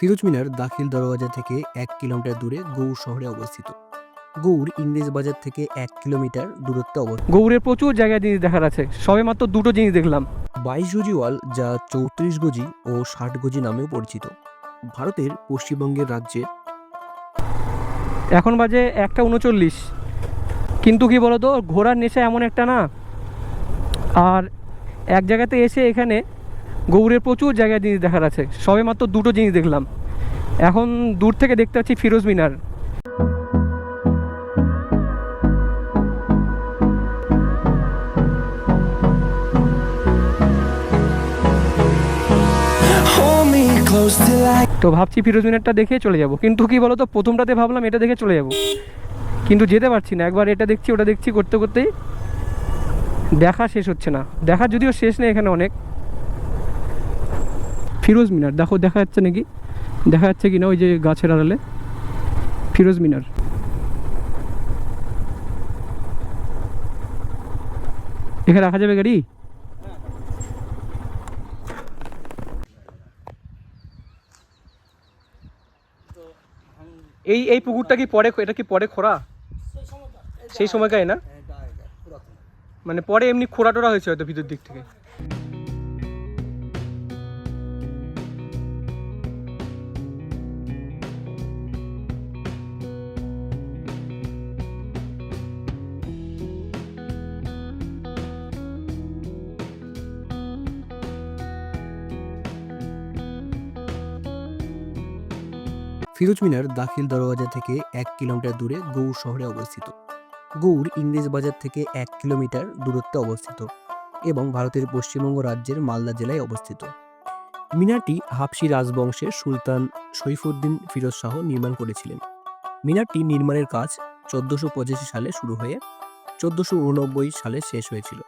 ফিরোজ মিনার দাখিল দরওয়াজা থেকে এক কিলোমিটার দূরে গৌড় শহরে অবস্থিত। গৌড় ইংরেজ বাজার থেকে এক কিলোমিটার দূরত্বে অবস্থিত। গৌড়ের প্রচুর জায়গায় জিনিস দেখার আছে। সবে মাত্র দুটো জিনিস দেখলাম। বাইশ গজি ওয়াল যা চৌত্রিশ গজি ও ষাট গজি নামেও পরিচিত। ভারতের পশ্চিমবঙ্গের রাজ্যে এখন বাজে একটা উনচল্লিশ। কিন্তু কি বলতো ঘোরার নেশা এমন একটা না। আর এক জায়গাতে এসে এখানে গৌড়ের প্রচুর জায়গায় জিনিস দেখার আছে। সবে মাত্র দুটো জিনিস দেখলাম। এখন দূর থেকে দেখতে পাচ্ছি ফিরোজ মিনার। তো ভাবছি ফিরোজ মিনারটা দেখে চলে যাব। কিন্তু কি বলতো প্রথমটাতে ভাবলাম এটা দেখে চলে যাব। কিন্তু যেতে পারছি না। একবার এটা দেখছি ওটা দেখছি করতে করতেই দেখা শেষ হচ্ছে না। দেখা যদিও শেষ নেই এখানে অনেক। ফিরোজ মিনার। দেখো দেখা যাচ্ছে নাকি? দেখা যাচ্ছে কি না ওই যে গাছের আড়ালে? ফিরোজ মিনার। এখানে রাখা যাবে গাড়ি? এই এই পুকুরটা কি পরে এটা কি পরে খোঁড়া? সেই সময়কায় না? মানে পরে এমনি খোঁড়া টোড়া হয়েছে হয়তো ভিতর দিক থেকে। ফিরোজ মিনার দাখিল দরওয়াজা থেকে এক কিলোমিটার দূরে গৌড় শহরে অবস্থিত। গৌড় ইংরেজ বাজার থেকে এক কিলোমিটার দূরত্বে অবস্থিত এবং ভারতের পশ্চিমবঙ্গ রাজ্যের মালদা জেলায় অবস্থিত। মিনারটি হাফসি রাজবংশের সুলতান সৈফুদ্দিন ফিরোজ শাহ নির্মাণ করেছিলেন। মিনারটি নির্মাণের কাজ চোদ্দোশো পঁচাশি সালে শুরু হয়ে চোদ্দোশো উননব্বই সালে শেষ হয়েছিল।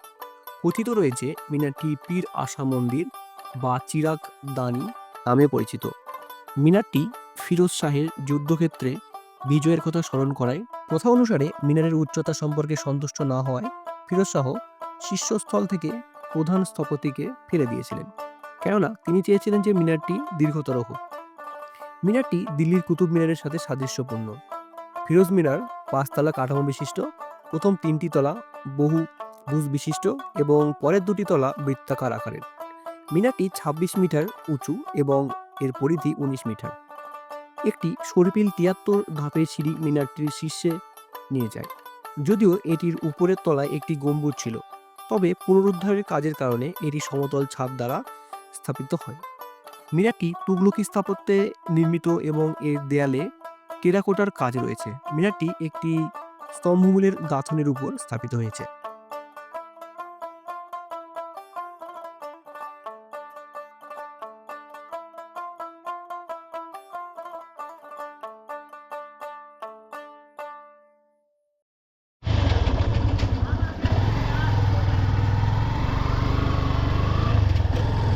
কথিত রয়েছে মিনারটি পীর আশা মন্দির বা চিরাগ দানি নামে পরিচিত। মিনারটি ফিরোজ শাহের যুদ্ধক্ষেত্রে বিজয়ের কথা স্মরণ করায়, প্রথা অনুসারে মিনারের উচ্চতা সম্পর্কে সন্তুষ্ট না হওয়ায় ফিরোজ শাহ শীর্ষস্থল থেকে প্রধান স্থপতিকে ফেলে দিয়েছিলেন। কেননা তিনি চেয়েছিলেন যে মিনারটি দীর্ঘতর হোক। মিনারটি দিল্লির কুতুব মিনারের সাথে সাদৃশ্যপূর্ণ। ফিরোজ মিনার পাঁচতলা কাঠামো বিশিষ্ট, প্রথম তিনটি তলা বহু বুজ বিশিষ্ট এবং পরের দুটি তলা বৃত্তাকার আকারের। মিনারটি ২৬ মিটার উঁচু এবং এর পরিধি উনিশ মিটার। একটি সর্পিল তিয়াত্তর ধাপের সিঁড়ি মিনারটির শীর্ষে নিয়ে যায়। যদিও এটির উপরের তলায় একটি গম্বুজ ছিল, তবে পুনরুদ্ধারের কাজের কারণে এটি সমতল ছাদ দ্বারা স্থাপিত হয়। মিনারটি তুগলকি স্থাপত্যে নির্মিত এবং এর দেয়ালে টেরাকোটার কাজ রয়েছে। মিনারটি একটি স্তম্ভমূলের গাঁথনের উপর স্থাপিত হয়েছে।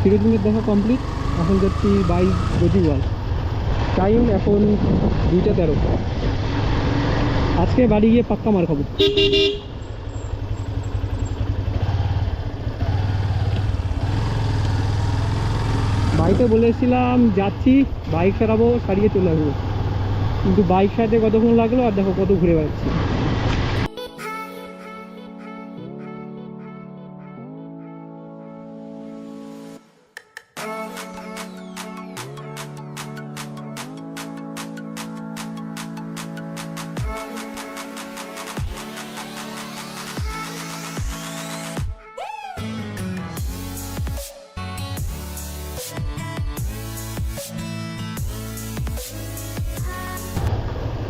ফিরোজ মিনার দেখা কমপ্লিট এখন যাচ্ছি বাইশ গজিওয়াল টাইম এখন দুইটা তেরো। আজকে বাড়ি গিয়ে পাক্কা মার খাব। বাড়িতে বলেছিলাম, যাচ্ছি বাইক সারাবো, সারিয়ে চলে আসব। কিন্তু বাইক সারাতে কতক্ষণ লাগল আর দেখো কত ঘুরে বেড়াচ্ছি।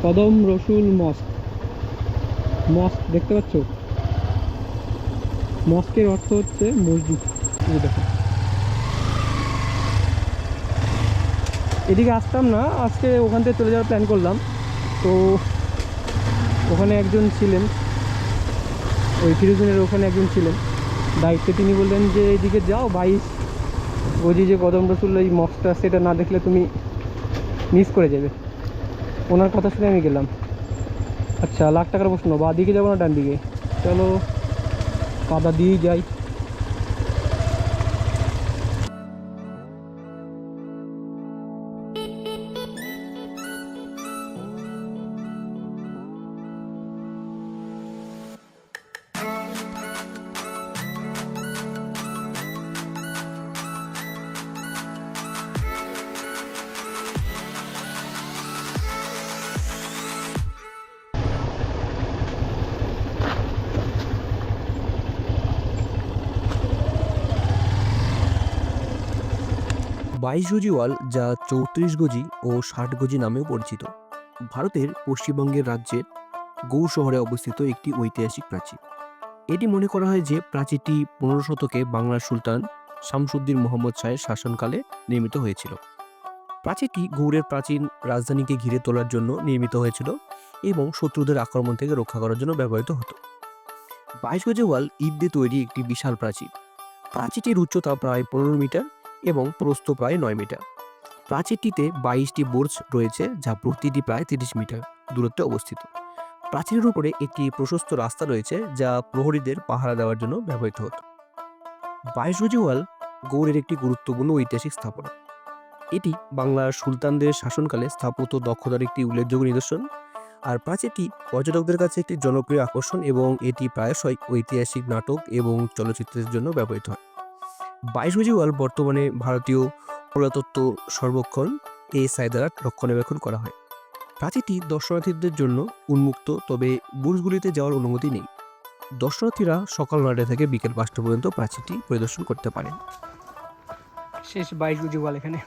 কদম রসুল মস্ক। মস্ক, দেখতে পাচ্ছ? মস্কের অর্থ হচ্ছে মসজিদ। এই দেখো। এদিকে আসতাম না, আজকে ওখান থেকে চলে যাওয়ার প্ল্যান করলাম। তো ওখানে একজন ছিলেন। ওই ফিরোজনের ওখানে একজন ছিলেন। দায়িত্বে তিনি বললেন যে, এইদিকে যাও বাইশ বলছি যে কদম রসুল এই মস্কটা, সেটা না দেখলে তুমি মিস করে যাবে। ওনার কথা শুনে আমি গেলাম। আচ্ছা লাখ টাকার প্রশ্ন, বা দিকে যাব না ডান দিকে? চলো কাদা দিয়েই যাই। বাইশ গজি ওয়াল যা চৌত্রিশ গজি ও ষাট গজি নামেও পরিচিত। ভারতের পশ্চিমবঙ্গের রাজ্যের গৌড় শহরে অবস্থিত একটি ঐতিহাসিক প্রাচীর এটি মনে করা হয় যে প্রাচীরটি পনেরো শতকে বাংলার সুলতান শামসুদ্দিন মোহাম্মদ শাহের শাসনকালে নির্মিত হয়েছিল। প্রাচীরটি গৌড়ের প্রাচীন রাজধানীকে ঘিরে তোলার জন্য নির্মিত হয়েছিল এবং শত্রুদের আক্রমণ থেকে রক্ষা করার জন্য ব্যবহৃত হতো। বাইশ গজে ওয়াল ইট তৈরি একটি বিশাল প্রাচীর। প্রাচীরটির উচ্চতা প্রায় পনেরো মিটার এবং প্রস্থ প্রায় নয় মিটার। প্রাচীরটিতে বাইশটি বোর্জ রয়েছে, যা প্রতিটি প্রায় তিরিশ মিটার দূরত্বে অবস্থিত। প্রাচীরের উপরে একটি প্রশস্ত রাস্তা রয়েছে, যা প্রহরীদের পাহারা দেওয়ার জন্য ব্যবহৃত হতো। বাইশ ওয়াল গৌড়ের একটি গুরুত্বপূর্ণ ঐতিহাসিক স্থাপনা। এটি বাংলার সুলতানদের শাসনকালে স্থাপত্য দক্ষতার একটি উল্লেখযোগ্য নিদর্শন, আর প্রাচীরটি পর্যটকদের কাছে একটি জনপ্রিয় আকর্ষণ এবং এটি প্রায়শই ঐতিহাসিক নাটক এবং চলচ্চিত্রের জন্য ব্যবহৃত হয়। বাইশ গজি ওয়াল বর্তমানে ভারতীয় পুরাতত্ত্ব সর্বক্ষণ এএসআই দ্বারা রক্ষণাবেক্ষণ করা হয়। প্রাচীটি দর্শনার্থীদের জন্য উন্মুক্ত, তবে বুর্জগুলিতে যাওয়ার অনুমতি নেই। দর্শনার্থীরা সকাল নয়টা থেকে বিকেল পাঁচটা পর্যন্ত প্রাচীরটি পরিদর্শন করতে পারেন। শেষ বাইশ গজি ওয়াল এখানে।